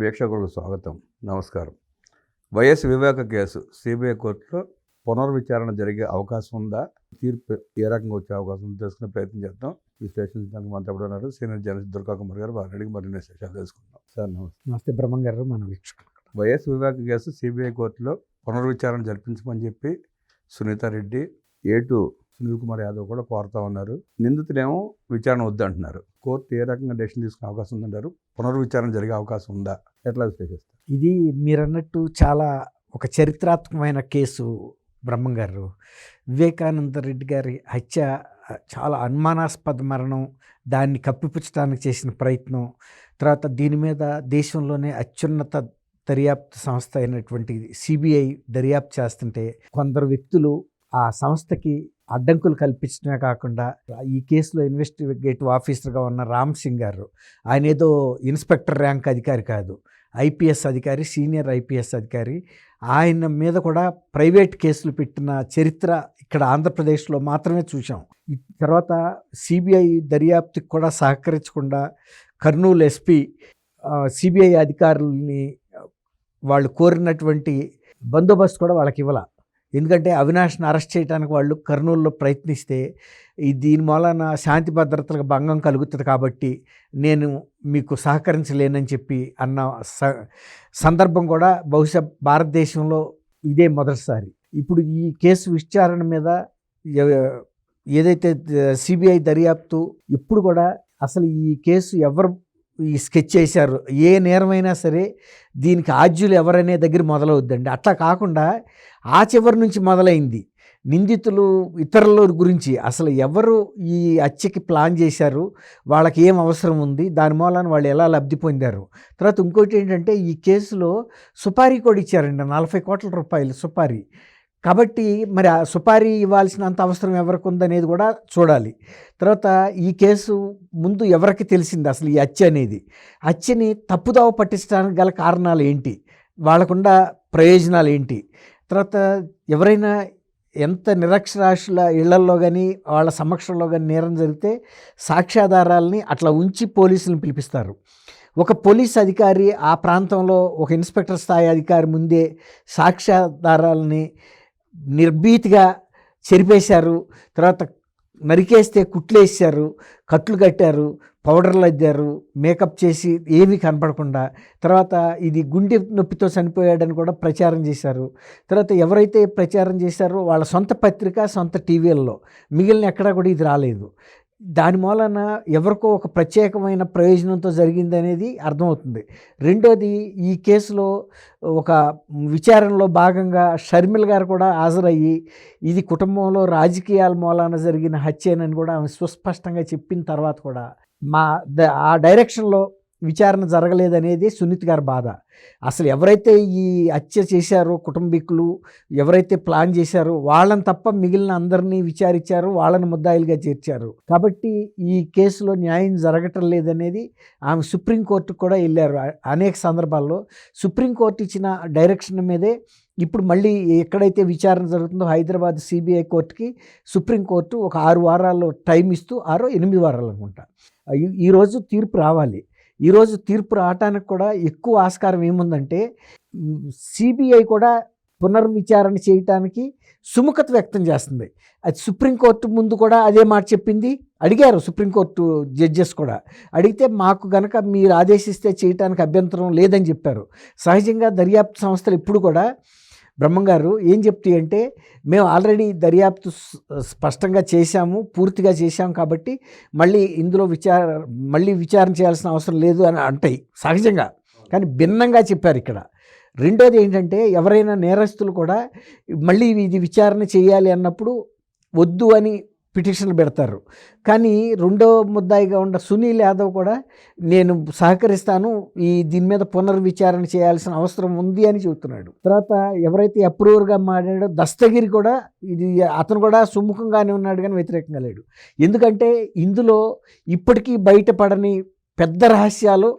వీక్షకులకు స్వాగతం. నమస్కారం. వైఎస్ వివేక కేసు సిబిఐ కోర్టులో పునర్విచారణ జరిగే అవకాశం ఉందా? తీర్పు ఏ రకంగా వచ్చే అవకాశం ఉందో తెలుసుకునే ప్రయత్నం చేద్దాం. విశ్లేషించడానికి మనతో ఎప్పుడు ఉన్నారు. సీనియర్ జర్నలిస్ట్ దుర్గా కుమార్ గారు వారిని అడిగి మరిన్ని విశేషాలు తెలుసుకుందాం. సార్ నమస్తే. నమస్తే. బ్రహ్మం గారు మన వీక్షకులు వైఎస్ వివేక కేసు సిబిఐ కోర్టులో పునర్విచారణ జరిపించమని చెప్పి సునీత రెడ్డి ఏటు సునీల్ కుమార్ యాదవ్ కూడా కోరుతా ఉన్నారు. నిందితులేమో విచారణ వద్దంటున్నారు. కోర్టు ఏ రకంగా డెసిషన్ తీసుకునే అవకాశం ఉందంటారు? పునర్విచారణ జరిగే అవకాశం ఉందా? ఎట్లా విశ్లేషిస్తారు? ఇది మీరన్నట్టు చాలా ఒక చరిత్రాత్మకమైన కేసు బ్రహ్మం గారు వివేకానంద రెడ్డి గారి హత్య చాలా అనుమానాస్పద మరణం దాన్ని కప్పిపుచ్చడానికి చేసిన ప్రయత్నం తర్వాత దీని మీద దేశంలోనే అత్యున్నత దర్యాప్తు సంస్థ అయినటువంటి సిబిఐ దర్యాప్తు చేస్తుంటే కొందరు వ్యక్తులు ఆ సంస్థకి అడ్డంకులు కల్పించడమే కాకుండా ఈ కేసులో ఇన్వెస్టిగేటివ్ ఆఫీసర్గా ఉన్న రామ్ సింగ్ గారు ఆయన ఏదో ఇన్స్పెక్టర్ ర్యాంక్ అధికారి కాదు ఐపీఎస్ అధికారి సీనియర్ ఐపీఎస్ అధికారి. ఆయన మీద కూడా ప్రైవేట్ కేసులు పెట్టిన చరిత్ర ఇక్కడ ఆంధ్రప్రదేశ్లో మాత్రమే చూసాం తర్వాత సిబిఐ దర్యాప్తుకి కూడా సహకరించకుండా కర్నూలు ఎస్పీ సిబిఐ అధికారుల్ని వాళ్ళు కోరినటువంటి బందోబస్తు కూడా వాళ్ళకి ఇవ్వాలి. ఎందుకంటే అవినాష్ని అరెస్ట్ చేయడానికి వాళ్ళు కర్నూలులో ప్రయత్నిస్తే దీని మూలన శాంతి భద్రతలకు భంగం కలుగుతుంది కాబట్టి నేను మీకు సహకరించలేనని చెప్పి అన్న స సందర్భం కూడా బహుశా భారతదేశంలో ఇదే మొదటిసారి. ఇప్పుడు ఈ కేసు విచారణ మీద ఏదైతే సిబిఐ దర్యాప్తు ఇప్పుడు కూడా అసలు ఈ కేసు ఎవరు ఈ స్కెచ్ చేశారు. ఏ నేరమైనా సరే దీనికి ఆద్యులు ఎవరనే దగ్గర మొదలవుద్దండి. అట్లా కాకుండా ఆ చివరి నుంచి మొదలైంది. నిందితులు ఇతరుల గురించి అసలు ఎవరు ఈ హత్యకి ప్లాన్ చేశారు? వాళ్ళకి ఏం అవసరం ఉంది? దాని మూలాన వాళ్ళు ఎలా లబ్ధి పొందారు? తర్వాత ఇంకోటి ఏంటంటే ఈ కేసులో సుపారీ కూడా ఇచ్చారండి. నలభై కోట్ల రూపాయలు సుపారీ. కాబట్టి మరి ఆ సుపారీ ఇవ్వాల్సినంత అవసరం ఎవరికి ఉందనేది కూడా చూడాలి. తర్వాత ఈ కేసు ముందు ఎవరికి తెలిసింది అసలు ఈ హత్య అనేది? హత్యని తప్పుదావ పట్టించడానికి గల కారణాలు ఏంటి? వాళ్ళకుండా ప్రయోజనాలు ఏంటి? తర్వాత ఎవరైనా ఎంత నిరక్షరాస్యుల ఇళ్ళల్లో కానీ వాళ్ళ సమక్షంలో కానీ నేరం జరిగితే సాక్ష్యాధారాలని అట్లా ఉంచి పోలీసులను పిలిపిస్తారు. ఒక పోలీస్ అధికారి ఆ ప్రాంతంలో ఒక ఇన్స్పెక్టర్ స్థాయి అధికారి ముందే సాక్ష్యాధారాలని నిర్భీతిగా చెరిపేశారు. తర్వాత నరికేస్తే కుట్లేసారు కట్లు కట్టారు పౌడర్లు అద్దారు మేకప్ చేసి ఏమీ కనపడకుండా. తర్వాత ఇది గుండె నొప్పితో చనిపోయాడని కూడా ప్రచారం చేశారు. తర్వాత ఎవరైతే ప్రచారం చేశారో వాళ్ళ సొంత పత్రిక సొంత టీవీల్లో మిగిలిన ఎక్కడా కూడా ఇది రాలేదు. దాని మూలన ఎవరికో ఒక ప్రత్యేకమైన ప్రయోజనంతో జరిగింది అనేది అర్థమవుతుంది. రెండోది ఈ కేసులో ఒక విచారణలో భాగంగా షర్మిల్ గారు కూడా హాజరయ్యి ఇది కుటుంబంలో రాజకీయాల మూలాన జరిగిన హత్యనని కూడా ఆమె సుస్పష్టంగా చెప్పిన తర్వాత కూడా మా ఆ డైరెక్షన్లో విచారణ జరగలేదనేది సునీత్ గారి బాధ. అసలు ఎవరైతే ఈ హత్య చేశారో కుటుంబీకులు ఎవరైతే ప్లాన్ చేశారో వాళ్ళని తప్ప మిగిలిన అందరినీ విచారించారు వాళ్ళని ముద్దాయిలుగా చేర్చారు. కాబట్టి ఈ కేసులో న్యాయం జరగటం లేదనేది ఆమె సుప్రీంకోర్టుకు కూడా వెళ్ళారు. అనేక సందర్భాల్లో సుప్రీంకోర్టు ఇచ్చిన డైరెక్షన్ మీదే ఇప్పుడు మళ్ళీ ఎక్కడైతే విచారణ జరుగుతుందో హైదరాబాద్ సిబిఐ కోర్టుకి సుప్రీంకోర్టు ఒక ఆరు వారాల్లో టైం ఇస్తూ ఆరో ఎనిమిది వారాలు అనుకుంటా. ఈరోజు తీర్పు రావాలి. ఈరోజు తీర్పు రావటానికి కూడా ఎక్కువ ఆస్కారం ఏముందంటే సిబిఐ కూడా పునర్విచారణ చేయటానికి సుముఖత వ్యక్తం చేస్తుంది. అది సుప్రీంకోర్టు ముందు కూడా అదే మాట చెప్పింది. అడిగారు సుప్రీంకోర్టు జడ్జెస్ కూడా. అడిగితే మాకు గనక మీరు ఆదేశిస్తే చేయటానికి అభ్యంతరం లేదని చెప్పారు. సహజంగా దర్యాప్తు సంస్థలు ఇప్పుడు కూడా బ్రహ్మంగారు ఏం చెప్తాయి అంటే మేము ఆల్రెడీ దర్యాప్తు స్పష్టంగా చేశాము పూర్తిగా చేశాము కాబట్టి మళ్ళీ ఇందులో విచార మళ్ళీ విచారణ చేయాల్సిన అవసరం లేదు అని అంటాయి సహజంగా. కానీ భిన్నంగా చెప్పారు ఇక్కడ. రెండోది ఏంటంటే ఎవరైనా నేరస్తులు కూడా మళ్ళీ ఇది విచారణ చేయాలి అన్నప్పుడు వద్దు అని పిటిషన్లు పెడతారు. కానీ రెండో ముద్దాయిగా ఉన్న సునీల్ యాదవ్ కూడా నేను సహకరిస్తాను ఈ దీని మీద పునర్విచారణ చేయాల్సిన అవసరం ఉంది అని చెబుతున్నాడు. తర్వాత ఎవరైతే అప్రూవర్గా మాట్లాడో దస్తగిరి కూడా ఇది అతను కూడా సుముఖంగానే ఉన్నాడు కానీ వ్యతిరేకంగా లేడు. ఎందుకంటే ఇందులో ఇప్పటికీ బయటపడని పెద్ద రహస్యాలు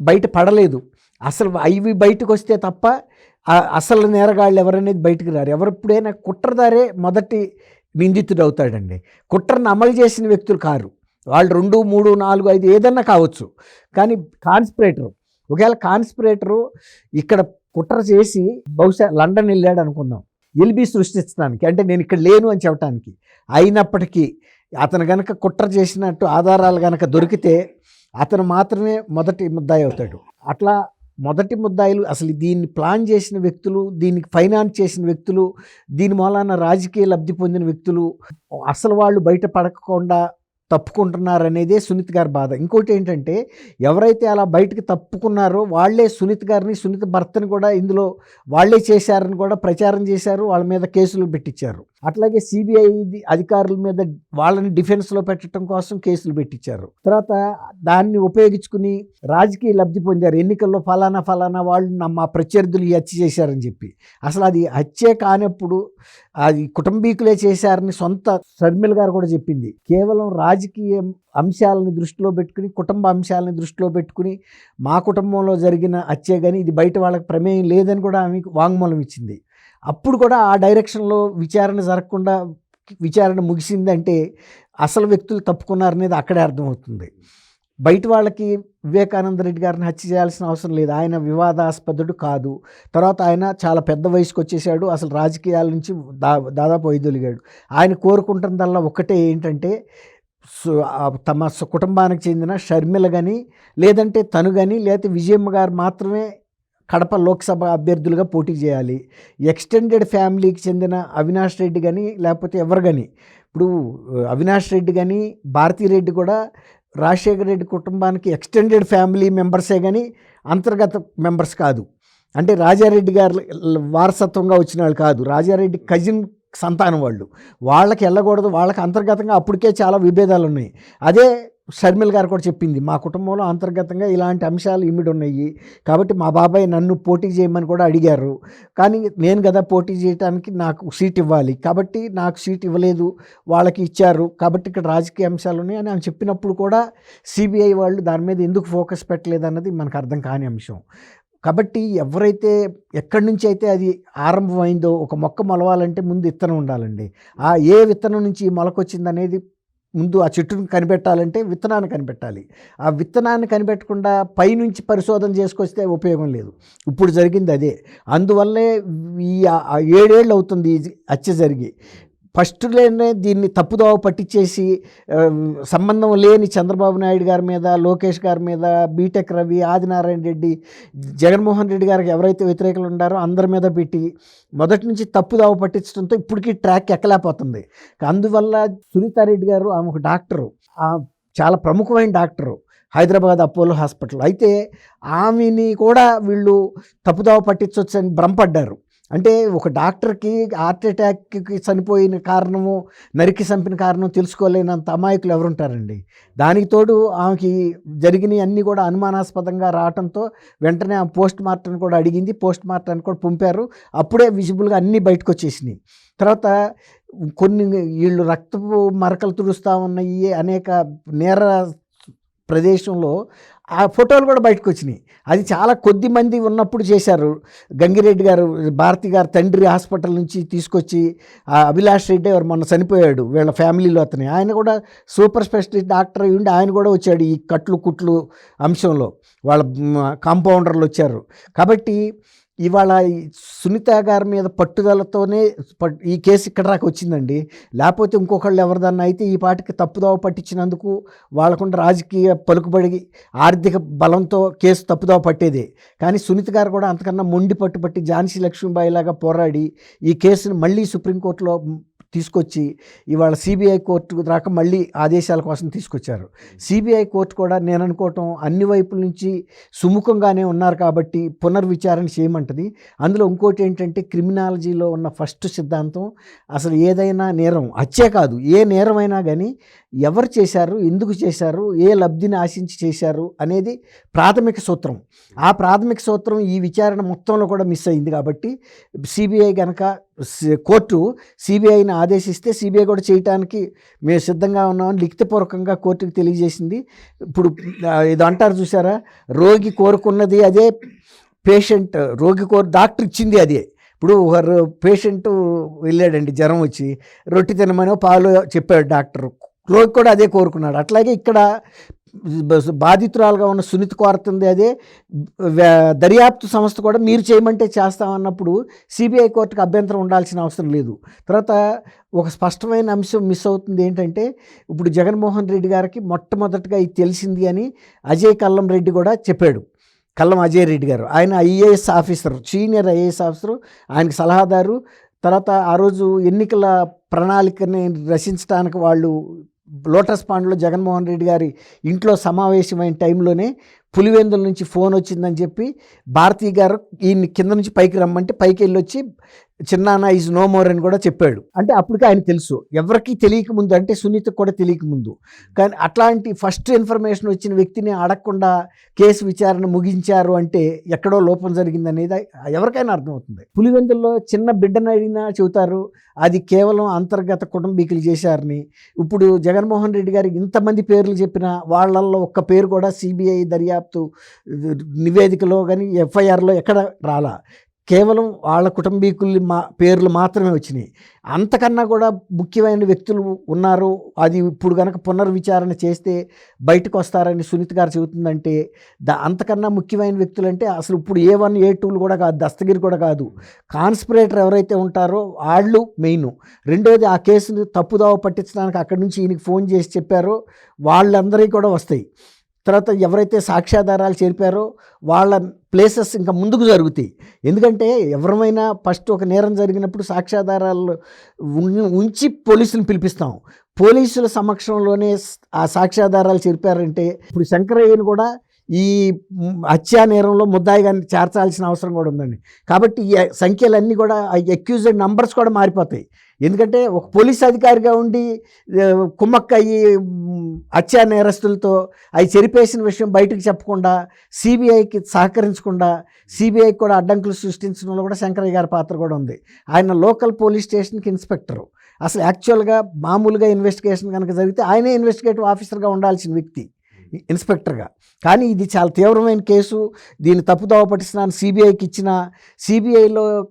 బయట పడలేదు. అసలు అవి బయటకు వస్తే తప్ప అసలు నేరగాళ్ళు ఎవరనేది బయటకు రారు. ఎవరిప్పుడైనా కుట్రదారే మొదటి నిందితుడు అవుతాడండి. కుట్రను అమలు చేసిన వ్యక్తులు కారు. వాళ్ళు రెండు మూడు నాలుగు ఐదు ఏదన్నా కావచ్చు. కానీ కాన్స్పిరేటర్ ఒకవేళ కాన్స్పిరేటరు ఇక్కడ కుట్ర చేసి బహుశా లండన్ వెళ్ళాడు అనుకుందాం. ఎల్బి సృష్టించడానికి అంటే నేను ఇక్కడ లేను అని చెప్పడానికి అయినప్పటికీ అతను కనుక కుట్ర చేసినట్టు ఆధారాలు కనుక దొరికితే అతను మాత్రమే మొదటి ముద్దాయి అవుతాడు. అట్లా మొదటి ముద్దాయిలు అసలు దీన్ని ప్లాన్ చేసిన వ్యక్తులు దీనికి ఫైనాన్స్ చేసిన వ్యక్తులు దీని మూలాన రాజకీయ లబ్ధి పొందిన వ్యక్తులు అసలు వాళ్ళు బయట పడకుండా తప్పుకుంటున్నారు అనేదే సునీత్ గారి బాధ. ఇంకోటి ఏంటంటే ఎవరైతే అలా బయటకు తప్పుకున్నారో వాళ్ళే సునీత్ గారిని సునీత భర్తని కూడా ఇందులో వాళ్ళే చేశారని కూడా ప్రచారం చేశారు వాళ్ళ మీద కేసులు పెట్టించారు. అట్లాగే సిబిఐ అధికారుల మీద వాళ్ళని డిఫెన్స్లో పెట్టడం కోసం కేసులు పెట్టించారు. తర్వాత దాన్ని ఉపయోగించుకుని రాజకీయ లబ్ధి పొందారు. ఎన్నికల్లో ఫలానా ఫలానా వాళ్ళు మా ప్రత్యర్థులు ఈ హత్య చేశారని చెప్పి. అసలు అది హత్యే కానప్పుడు అది కుటుంబీకులే చేశారని సొంత షర్మిల్ గారు కూడా చెప్పింది. కేవలం రాజకీయ అంశాలని దృష్టిలో పెట్టుకుని కుటుంబ అంశాలని దృష్టిలో పెట్టుకుని మా కుటుంబంలో జరిగిన హత్యే కానీ ఇది బయట వాళ్ళకి ప్రమేయం లేదని కూడా ఆమె వాంగ్మూలం ఇచ్చింది. అప్పుడు కూడా ఆ డైరెక్షన్లో విచారణ జరగకుండా విచారణ ముగిసిందంటే అసలు వ్యక్తులు తప్పుకున్నారనేది అక్కడే అర్థమవుతుంది. బయట వాళ్ళకి వివేకానంద రెడ్డి గారిని హత్య చేయాల్సిన అవసరం లేదు. ఆయన వివాదాస్పదుడు కాదు. తర్వాత ఆయన చాలా పెద్ద వయసుకు వచ్చేసాడు అసలు రాజకీయాల నుంచి దా దాదాపు వైదొలిగాడు. ఆయన కోరుకుంటున్నదల్లా ఒకటే ఏంటంటే సు- తమ సు- కుటుంబానికి చెందిన షర్మిల కానీ లేదంటే తను కానీ లేకపోతే విజయమ్మ గారు మాత్రమే కడప లోక్సభ అభ్యర్థులుగా పోటీ చేయాలి. ఎక్స్టెండెడ్ ఫ్యామిలీకి చెందిన అవినాష్ రెడ్డి కానీ లేకపోతే ఎవరు కానీ ఇప్పుడు అవినాష్ రెడ్డి కానీ భారతీరెడ్డి కూడా రాజశేఖర రెడ్డి కుటుంబానికి ఎక్స్టెండెడ్ ఫ్యామిలీ మెంబర్సే కానీ అంతర్గత మెంబర్స్ కాదు. అంటే రాజారెడ్డి గారు వారసత్వంగా వచ్చిన వాళ్ళు కాదు. రాజారెడ్డి కజిన్ సంతానం వాళ్ళు. వాళ్ళకి వెళ్ళకూడదు. వాళ్ళకి అంతర్గతంగా అప్పటికే చాలా విభేదాలు ఉన్నాయి. అదే షర్మిల్ గారు కూడా చెప్పింది మా కుటుంబంలో అంతర్గతంగా ఇలాంటి అంశాలు ఇమిడి ఉన్నాయి కాబట్టి మా బాబాయ్ నన్ను పోటీ చేయమని కూడా అడిగారు. కానీ నేను కదా పోటీ చేయడానికి నాకు సీట్ ఇవ్వాలి. కాబట్టి నాకు సీట్ ఇవ్వలేదు. వాళ్ళకి ఇచ్చారు. కాబట్టి ఇక్కడ రాజకీయ అంశాలు ఉన్నాయి. అని ఆమె చెప్పినప్పుడు కూడా సిబిఐ వాళ్ళు దాని మీద ఎందుకు ఫోకస్ పెట్టలేదు అన్నది మనకు అర్థం కాని అంశం. కాబట్టి ఎవరైతే ఎక్కడి నుంచి అయితే అది ఆరంభమైందో ఒక మొక్క మొలవాలంటే ముందు విత్తనం ఉండాలండి. ఆ ఏ విత్తనం నుంచి మొలకొచ్చిందనేది మొలకొచ్చింది అనేది ముందు ఆ చెట్టును కనిపెట్టాలంటే విత్తనాన్ని కనిపెట్టాలి. ఆ విత్తనాన్ని కనిపెట్టకుండా పైనుంచి పరిశోధన చేసుకొస్తే ఉపయోగం లేదు. ఇప్పుడు జరిగింది అదే. అందువల్లే ఈ ఏడేళ్ళు అవుతుంది హత్య జరిగి. ఫస్ట్లోనే దీన్ని తప్పుదోవ పట్టించేసి సంబంధం లేని చంద్రబాబు నాయుడు గారి మీద లోకేష్ గారి మీద బీటెక్ రవి ఆదినారాయణ రెడ్డి జగన్మోహన్ రెడ్డి గారికి ఎవరైతే వ్యతిరేకులు ఉన్నారో అందరి మీద పెట్టి మొదటి నుంచి తప్పుదోవ పట్టించడంతో ఇప్పటికీ ట్రాక్ ఎక్కలేకపోతుంది. అందువల్ల సునీతారెడ్డి గారు ఆమె ఒక డాక్టరు చాలా ప్రముఖమైన డాక్టరు హైదరాబాద్ అపోలో హాస్పిటల్. అయితే ఆమెని కూడా వీళ్ళు తప్పుదోవ పట్టించవచ్చు అని భ్రమపడ్డారు. అంటే ఒక డాక్టర్కి హార్ట్ అటాక్కి చనిపోయిన కారణము నరికి చంపిన కారణం తెలుసుకోలేనంత అమాయకులు ఎవరుంటారండి? దానికి తోడు ఆమెకి జరిగినవి అన్నీ కూడా అనుమానాస్పదంగా రావడంతో వెంటనే ఆ పోస్ట్ మార్టం కూడా అడిగింది. పోస్ట్ మార్టానికి కూడా పంపారు. అప్పుడే విజిబుల్గా అన్నీ బయటకు వచ్చేసినాయి తర్వాత కొన్ని వీళ్ళు రక్తపు మరకలు తుడుస్తూ ఉన్నాయి అనేక నేర ప్రదేశంలో ఆ ఫోటోలు కూడా బయటకు వచ్చినాయి అది చాలా కొద్ది మంది ఉన్నప్పుడు చేశారు. గంగిరెడ్డి గారు భారతి గారు తండ్రి హాస్పిటల్ నుంచి తీసుకొచ్చి ఆ అభిలాష్ రెడ్డి ఎవరు మొన్న చనిపోయాడు వీళ్ళ ఫ్యామిలీలో అతని. ఆయన కూడా సూపర్ స్పెషలిస్ట్ డాక్టర్ అయి ఉండి ఆయన కూడా వచ్చాడు ఈ కట్లు కుట్లు అంశంలో. వాళ్ళ కాంపౌండర్లు వచ్చారు. కాబట్టి ఇవాళ సునీత గారి మీద పట్టుదలతోనే ఈ కేసు ఇక్కడ దాకా వచ్చిందండి. లేకపోతే ఇంకొకళ్ళు ఎవరిదన్నా అయితే ఈ పాటికి తప్పుదోవ పట్టించినందుకు వాళ్ళకుండా రాజకీయ పలుకుబడి ఆర్థిక బలంతో కేసు తప్పుదోవ పట్టేదే. కానీ సునీత గారు కూడా అంతకన్నా మొండి పట్టుబట్టి ఝాన్సీ లక్ష్మీబాయి లాగా పోరాడి ఈ కేసును మళ్ళీ సుప్రీంకోర్టులో తీసుకొచ్చి ఇవాళ సిబిఐ కోర్టు దాకా మళ్ళీ ఆదేశాల కోసం తీసుకొచ్చారు. సిబిఐ కోర్టు కూడా నేను అనుకోవటం అన్ని వైపుల నుంచి సుముఖంగానే ఉన్నారు కాబట్టి పునర్విచారణ చేయమంటది. అందులో ఇంకోటి ఏంటంటే క్రిమినాలజీలో ఉన్న ఫస్ట్ సిద్ధాంతం అసలు ఏదైనా నేరం హత్యే కాదు. ఏ నేరమైనా కానీ ఎవరు చేశారు ఎందుకు చేశారు ఏ లబ్ధిని ఆశించి చేశారు అనేది ప్రాథమిక సూత్రం. ఆ ప్రాథమిక సూత్రం ఈ విచారణ మొత్తంలో కూడా మిస్ అయింది కాబట్టి సిబిఐ కనుక కోర్టు సిబిఐని ఆదేశిస్తే సిబిఐ కూడా చేయటానికి మేము సిద్ధంగా ఉన్నామని లిఖితపూర్వకంగా కోర్టుకు తెలియజేసింది. ఇప్పుడు ఇది అంటారు చూసారా? రోగి కోరుకున్నది అదే పేషెంట్ రోగి కోరు డాక్టర్ ఇచ్చింది అదే. ఇప్పుడు పేషెంట్ వెళ్ళాడండి జ్వరం వచ్చి రొట్టె తినమని పాలు చెప్పాడు డాక్టర్. రోగి కూడా అదే కోరుకున్నాడు. అట్లాగే ఇక్కడ బాధితురాలుగా ఉన్న సునీత కోరుతుంది అదే దర్యాప్తు సంస్థ కూడా మీరు చేయమంటే చేస్తామన్నప్పుడు సిబిఐ కోర్టుకు అభ్యంతరం ఉండాల్సిన అవసరం లేదు. తర్వాత ఒక స్పష్టమైన అంశం మిస్ అవుతుంది ఏంటంటే ఇప్పుడు జగన్మోహన్ రెడ్డి గారికి మొట్టమొదటిగా ఇది తెలిసింది అని అజయ్ కల్లం రెడ్డి కూడా చెప్పాడు. కల్లం అజయ్ రెడ్డి గారు. ఆయన IAS officer senior IAS officer ఆయనకి సలహాదారు. తర్వాత ఆ రోజు ఎన్నికల ప్రణాళికని రచించడానికి వాళ్ళు లోటస్ పాండ్లో జగన్మోహన్ రెడ్డి గారి ఇంట్లో సమావేశమైన టైంలోనే పులివెందుల నుంచి ఫోన్ వచ్చిందని చెప్పి భారతీ గారు ఈయన్ని కింద నుంచి పైకి రమ్మంటే పైకి వెళ్ళి వచ్చి చిన్నాన్న ఈజ్ నో మోర్ అని కూడా చెప్పాడు. అంటే అప్పటికి ఆయన తెలుసు. ఎవరికి తెలియక ముందు అంటే సునీతకు కూడా తెలియక ముందు. కానీ అట్లాంటి ఫస్ట్ ఇన్ఫర్మేషన్ వచ్చిన వ్యక్తిని అడగకుండా కేసు విచారణ ముగించారు అంటే ఎక్కడో లోపం జరిగింది అనేది ఎవరికైనా అర్థమవుతుంది. పులివెందుల్లో చిన్న బిడ్డను అడిగినా చెబుతారు అది కేవలం అంతర్గత కుటుంబీకులు చేశారని. ఇప్పుడు జగన్మోహన్ రెడ్డి గారికి ఇంతమంది పేర్లు చెప్పిన వాళ్ళల్లో ఒక్క పేరు కూడా సిబిఐ దర్యాప్తు నివేదికలో కానీ ఎఫ్ఐఆర్లో ఎక్కడ రాలా? కేవలం వాళ్ళ కుటుంబీకులు మా పేర్లు మాత్రమే వచ్చినాయి. అంతకన్నా కూడా ముఖ్యమైన వ్యక్తులు ఉన్నారు. అది ఇప్పుడు కనుక పునర్విచారణ చేస్తే బయటకు వస్తారని సునీత్ గారు చెబుతుందంటే దా అంతకన్నా ముఖ్యమైన వ్యక్తులు అంటే అసలు ఇప్పుడు ఏ వన్ ఏ టూలు కూడా కాదు దస్తగిరి కూడా కాదు. కాన్స్పిరేటర్ ఎవరైతే ఉంటారో వాళ్ళు మెయిన్. రెండోది ఆ కేసుని తప్పుదావ పట్టించడానికి అక్కడి నుంచి ఈయనకి ఫోన్ చేసి చెప్పారో వాళ్ళందరికీ కూడా వస్తాయి. తర్వాత ఎవరైతే సాక్ష్యాధారాలు చేరిపారో వాళ్ళ ప్లేసెస్ ఇంకా ముందుకు జరుగుతాయి. ఎందుకంటే ఎవరమైనా ఫస్ట్ ఒక నేరం జరిగినప్పుడు సాక్ష్యాధారాలు ఉంచి పోలీసులను పిలిపిస్తాం. పోలీసుల సమక్షంలోనే ఆ సాక్ష్యాధారాలు చేరిపారంటే ఇప్పుడు శంకరయ్యను కూడా ఈ హత్యా నేరంలో ముద్దాయిగా చేర్చాల్సిన అవసరం కూడా ఉందండి. కాబట్టి ఈ సంఖ్యలన్నీ కూడా ఎక్యూజ్డ్ నంబర్స్ కూడా మారిపోతాయి. ఎందుకంటే ఒక పోలీస్ అధికారిగా ఉండి కుమ్మక్క అయ్యి హత్యా నేరస్తులతో అవి చెరిపేసిన విషయం బయటకు చెప్పకుండా సిబిఐకి సహకరించకుండా సిబిఐకి కూడా అడ్డంకులు సృష్టించడంలో కూడా శంకరయ్య గారి పాత్ర కూడా ఉంది. ఆయన లోకల్ పోలీస్ స్టేషన్కి ఇన్స్పెక్టరు. అసలు యాక్చువల్గా మామూలుగా ఇన్వెస్టిగేషన్ కనుక జరిగితే ఆయనే ఇన్వెస్టిగేటివ్ ఆఫీసర్గా ఉండాల్సిన వ్యక్తి. ఇన్స్పెక్టర్గా. కానీ ఇది చాలా తీవ్రమైన కేసు. దీన్ని తప్పుదోవ పట్టిస్తున్నాను. సిబిఐకి ఇచ్చిన సిబిఐలో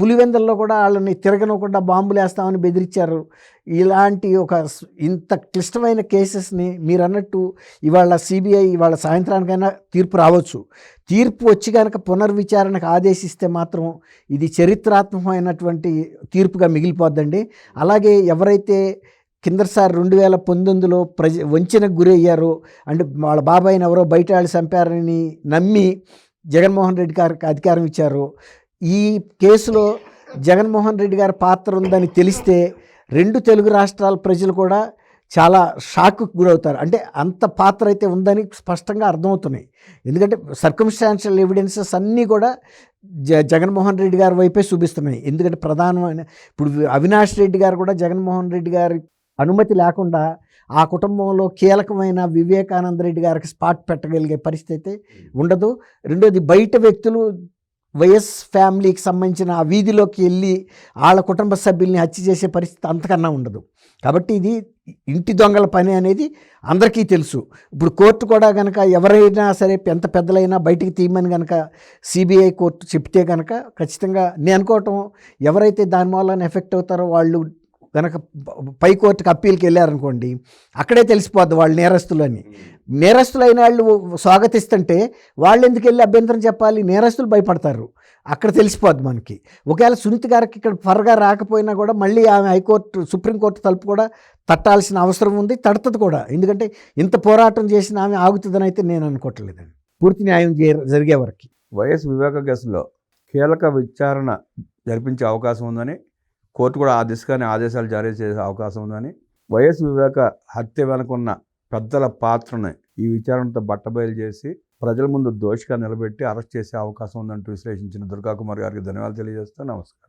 పులివెందల్లో కూడా వాళ్ళని తిరగనకుండా బాంబులు వేస్తామని బెదిరించారు. ఇలాంటి ఒక ఇంత క్లిష్టమైన కేసెస్ని మీరు అన్నట్టు ఇవాళ సిబిఐ ఇవాళ సాయంత్రానికైనా తీర్పు రావచ్చు. తీర్పు వచ్చి కనుక పునర్విచారణకు ఆదేశిస్తే మాత్రం ఇది చరిత్రాత్మకమైనటువంటి తీర్పుగా మిగిలిపోద్దండి. అలాగే ఎవరైతే కిందసారి రెండు వేల పంతొమ్మిదిలో ప్రజ వంచనకు గురి అంటే వాళ్ళ బాబాయిని ఎవరో బయట వాళ్ళు చంపారని నమ్మి జగన్మోహన్ రెడ్డి గారికి అధికారం ఇచ్చారు. ఈ కేసులో జగన్మోహన్ రెడ్డి గారి పాత్ర ఉందని తెలిస్తే రెండు తెలుగు రాష్ట్రాల ప్రజలు కూడా చాలా షాక్కు గురవుతారు. అంటే అంత పాత్ర అయితే ఉందని స్పష్టంగా అర్థమవుతున్నాయి. ఎందుకంటే సర్కమ్స్టాన్షియల్ ఎవిడెన్సెస్ అన్నీ కూడా జ జగన్మోహన్ రెడ్డి గారి వైపే చూపిస్తున్నాయి. ఎందుకంటే ప్రధానమైన ఇప్పుడు అవినాష్ రెడ్డి గారు కూడా జగన్మోహన్ రెడ్డి గారి అనుమతి లేకుండా ఆ కుటుంబంలో కీలకమైన వివేకానంద రెడ్డి గారికి స్పాట్ పెట్టగలిగే పరిస్థితి అయితే ఉండదు. రెండోది బయట వ్యక్తులు వైఎస్ ఫ్యామిలీకి సంబంధించిన ఆ వీధిలోకి వెళ్ళి వాళ్ళ కుటుంబ సభ్యుల్ని హత్య చేసే పరిస్థితి అంతకన్నా ఉండదు. కాబట్టి ఇది ఇంటి దొంగల పని అనేది అందరికీ తెలుసు. ఇప్పుడు కోర్టు కూడా కనుక ఎవరైనా సరే ఎంత పెద్దలైనా బయటికి తీయమని కనుక సిబిఐ కోర్టు చెప్తే కనుక ఖచ్చితంగా నేను అనుకోవటం ఎవరైతే దాని వల్ల ఎఫెక్ట్ అవుతారో వాళ్ళు కనుక పై కోర్టుకి అప్పీల్కి వెళ్ళారనుకోండి అక్కడే తెలిసిపోద్ది వాళ్ళు నేరస్తులు అని నేరస్తులైన వాళ్ళు స్వాగతిస్తుంటే వాళ్ళు ఎందుకు వెళ్ళి అభ్యంతరం చెప్పాలి? నేరస్తులు భయపడతారు. అక్కడ తెలిసిపోద్ది మనకి. ఒకవేళ సునీత గారికి ఇక్కడ త్వరగా రాకపోయినా కూడా మళ్ళీ ఆమె హైకోర్టు సుప్రీంకోర్టు తలుపు కూడా తట్టాల్సిన అవసరం ఉంది తడుతుంది కూడా. ఎందుకంటే ఇంత పోరాటం చేసిన ఆమె ఆగుతుందని అయితే నేను అనుకోవట్లేదండి. పూర్తి న్యాయం జరిగే వరకు. వైఎస్ వివేక కేసులో కీలక విచారణ జరిపించే అవకాశం ఉందని కోర్టు కూడా ఆ దిశగానే ఆదేశాలు జారీ చేసే అవకాశం ఉందని వైఎస్ వివేక హత్య వెనుకున్న పెద్దల పాత్రని ఈ విచారణతో బట్టబయలు చేసి ప్రజల ముందు దోషిగా నిలబెట్టి అరెస్ట్ చేసే అవకాశం ఉందంటూ విశ్లేషించిన దుర్గాకుమార్ గారికి ధన్యవాదాలు తెలియజేస్తూ నమస్కారం.